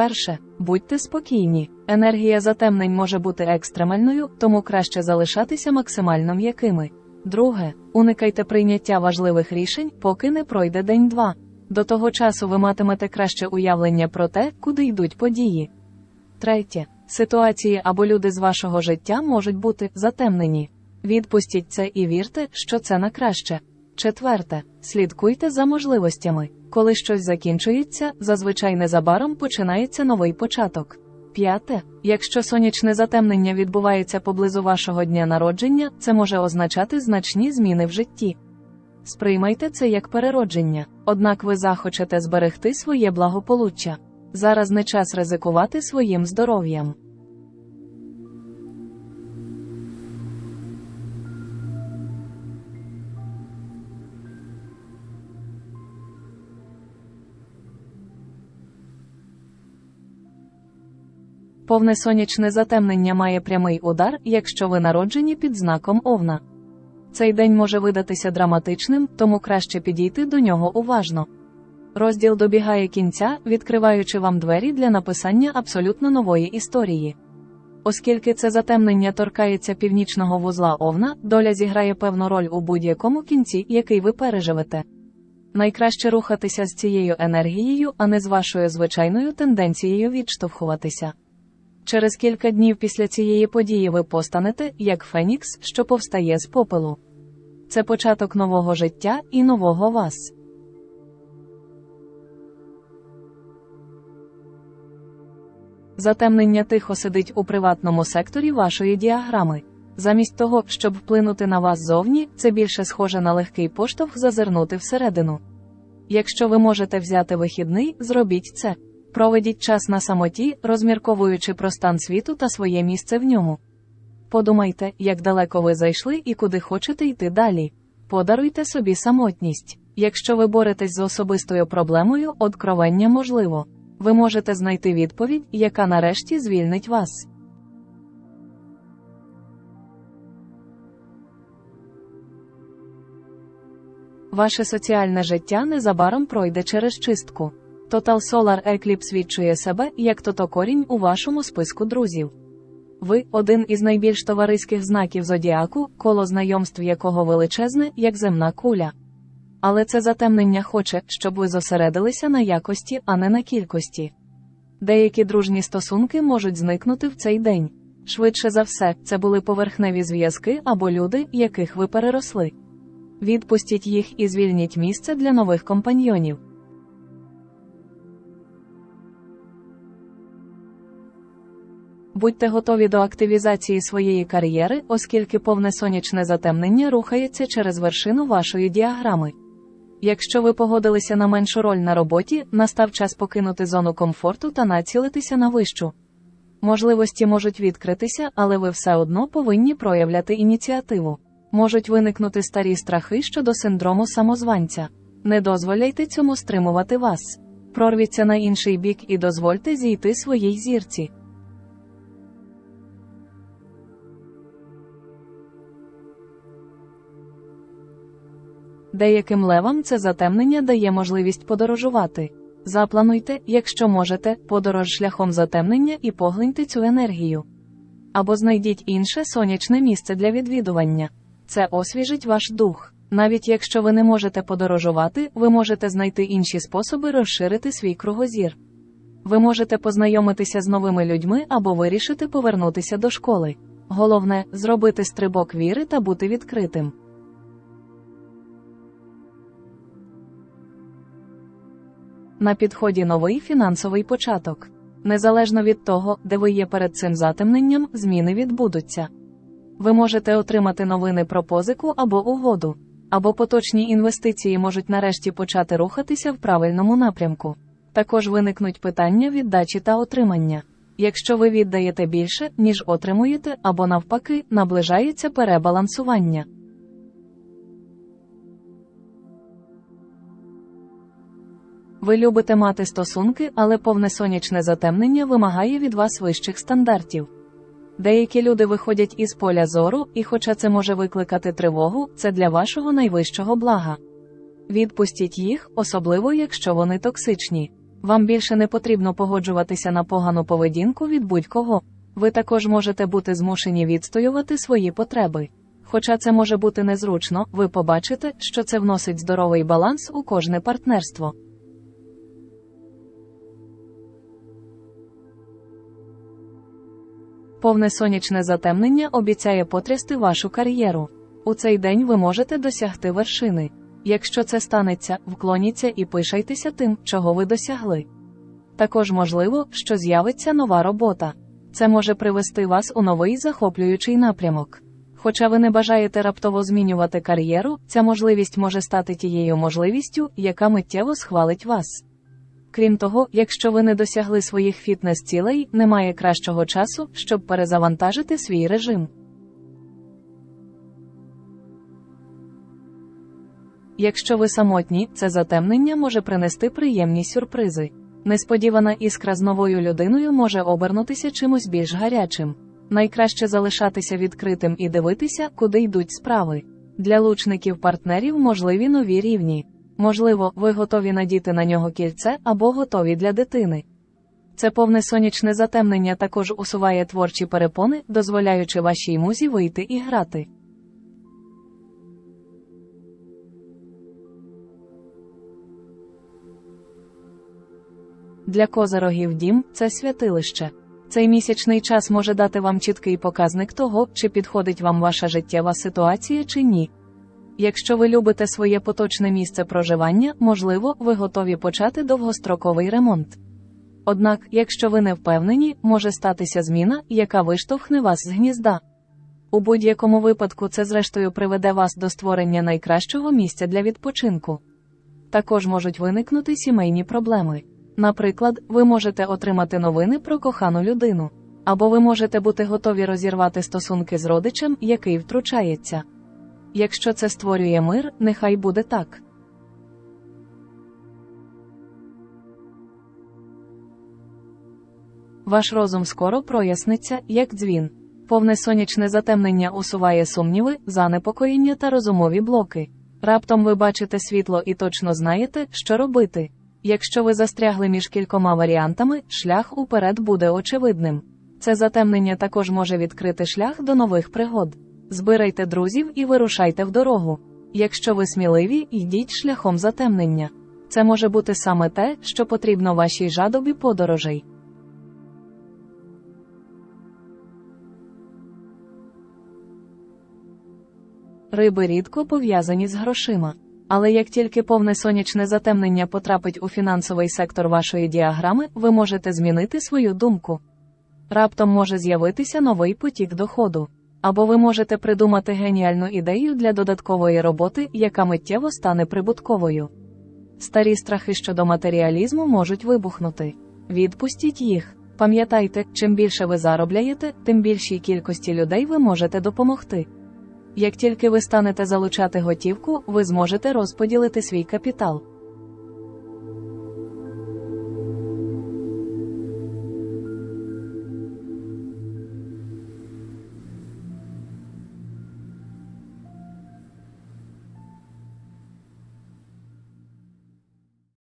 Перше, будьте спокійні. Енергія затемнень може бути екстремальною, тому краще залишатися максимально м'якими. Друге, уникайте прийняття важливих рішень, поки не пройде день-два. До того часу ви матимете краще уявлення про те, куди йдуть події. Третє, ситуації або люди з вашого життя можуть бути затемнені. Відпустіть це і вірте, що це на краще. Четверте, слідкуйте за можливостями. Коли щось закінчується, зазвичай незабаром починається новий початок. П'яте, якщо сонячне затемнення відбувається поблизу вашого дня народження, це може означати значні зміни в житті. Сприймайте це як переродження, однак ви захочете зберегти своє благополуччя. Зараз не час ризикувати своїм здоров'ям. Повне сонячне затемнення має прямий удар, якщо ви народжені під знаком Овна. Цей день може видатися драматичним, тому краще підійти до нього уважно. Розділ добігає кінця, відкриваючи вам двері для написання абсолютно нової історії. Оскільки це затемнення торкається північного вузла Овна, доля зіграє певну роль у будь-якому кінці, який ви переживете. Найкраще рухатися з цією енергією, а не з вашою звичайною тенденцією відштовхуватися. Через кілька днів після цієї події ви постанете, як Фенікс, що повстає з попелу. Це початок нового життя і нового вас. Затемнення тихо сидить у приватному секторі вашої діаграми. Замість того, щоб вплинути на вас зовні, це більше схоже на легкий поштовх зазирнути всередину. Якщо ви можете взяти вихідний, зробіть це. Проведіть час на самоті, розмірковуючи про стан світу та своє місце в ньому. Подумайте, як далеко ви зайшли і куди хочете йти далі. Подаруйте собі самотність. Якщо ви боретесь з особистою проблемою, откровення можливо. Ви можете знайти відповідь, яка нарешті звільнить вас. Ваше соціальне життя незабаром пройде через чистку. Total Solar Eclipse відчує себе як тото корінь у вашому списку друзів. Ви один із найбільш товариських знаків зодіаку, коло знайомств якого величезне, як земна куля. Але це затемнення хоче, щоб ви зосередилися на якості, а не на кількості. Деякі дружні стосунки можуть зникнути в цей день. Швидше за все, це були поверхневі зв'язки або люди, яких ви переросли. Відпустіть їх і звільніть місце для нових компаньйонів. Будьте готові до активізації своєї кар'єри, оскільки повне сонячне затемнення рухається через вершину вашої діаграми. Якщо ви погодилися на меншу роль на роботі, настав час покинути зону комфорту та націлитися на вищу. Можливості можуть відкритися, але ви все одно повинні проявляти ініціативу. Можуть виникнути старі страхи щодо синдрому самозванця. Не дозволяйте цьому стримувати вас. Прорвіться на інший бік і дозвольте зійти своїй зірці. Деяким левам це затемнення дає можливість подорожувати. Заплануйте, якщо можете, подорож шляхом затемнення і поглиньте цю енергію. Або знайдіть інше сонячне місце для відвідування. Це освіжить ваш дух. Навіть якщо ви не можете подорожувати, ви можете знайти інші способи розширити свій кругозір. Ви можете познайомитися з новими людьми або вирішити повернутися до школи. Головне зробити стрибок віри та бути відкритим. На підході новий фінансовий початок. Незалежно від того, де ви є перед цим затемненням, зміни відбудуться. Ви можете отримати новини про позику або угоду, або поточні інвестиції можуть нарешті почати рухатися в правильному напрямку. Також виникнуть питання віддачі та отримання. Якщо ви віддаєте більше, ніж отримуєте, або навпаки, наближається перебалансування. Ви любите мати стосунки, але повне сонячне затемнення вимагає від вас вищих стандартів. Деякі люди виходять із поля зору, і, хоча це може викликати тривогу, це для вашого найвищого блага. Відпустіть їх, особливо якщо вони токсичні. Вам більше не потрібно погоджуватися на погану поведінку від будь-кого. Ви також можете бути змушені відстоювати свої потреби. Хоча це може бути незручно, ви побачите, що це вносить здоровий баланс у кожне партнерство. Повне сонячне затемнення обіцяє потрясти вашу кар'єру. У цей день ви можете досягти вершини. Якщо це станеться, вклоніться і пишайтеся тим, чого ви досягли. Також можливо, що з'явиться нова робота. Це може привести вас у новий захоплюючий напрямок. Хоча ви не бажаєте раптово змінювати кар'єру, ця можливість може стати тією можливістю, яка миттєво схвалить вас. Крім того, якщо ви не досягли своїх фітнес-цілей, немає кращого часу, щоб перезавантажити свій режим. Якщо ви самотні, це затемнення може принести приємні сюрпризи. Несподівана іскра з новою людиною може обернутися чимось більш гарячим. Найкраще залишатися відкритим і дивитися, куди йдуть справи. Для лучників партнерів можливі нові рівні. Можливо, ви готові надіти на нього кільце або готові для дитини. Це повне сонячне затемнення також усуває творчі перепони, дозволяючи вашій музі вийти і грати. Для козирогів дім це святилище. Цей місячний час може дати вам чіткий показник того, чи підходить вам ваша життєва ситуація чи ні. Якщо ви любите своє поточне місце проживання, можливо, ви готові почати довгостроковий ремонт. Однак, якщо ви не впевнені, може статися зміна, яка виштовхне вас з гнізда. У будь-якому випадку це зрештою приведе вас до створення найкращого місця для відпочинку. Також можуть виникнути сімейні проблеми. Наприклад, ви можете отримати новини про кохану людину, або ви можете бути готові розірвати стосунки з родичем, який втручається. Якщо це створює мир, нехай буде так. Ваш розум скоро проясниться, як дзвін. Повне сонячне затемнення усуває сумніви, занепокоєння та розумові блоки. Раптом ви бачите світло і точно знаєте, що робити. Якщо ви застрягли між кількома варіантами, шлях уперед буде очевидним. Це затемнення також може відкрити шлях до нових пригод. Збирайте друзів і вирушайте в дорогу. Якщо ви сміливі, йдіть шляхом затемнення. Це може бути саме те, що потрібно вашій жадобі подорожей. Риби рідко пов'язані з грошима. Але як тільки повне сонячне затемнення потрапить у фінансовий сектор вашої діаграми, ви можете змінити свою думку. Раптом може з'явитися новий потік доходу. Або ви можете придумати геніальну ідею для додаткової роботи, яка миттєво стане прибутковою. Старі страхи щодо матеріалізму можуть вибухнути. Відпустіть їх. Пам'ятайте, чим більше ви заробляєте, тим більшій кількості людей ви можете допомогти. Як тільки ви станете залучати готівку, ви зможете розподілити свій капітал.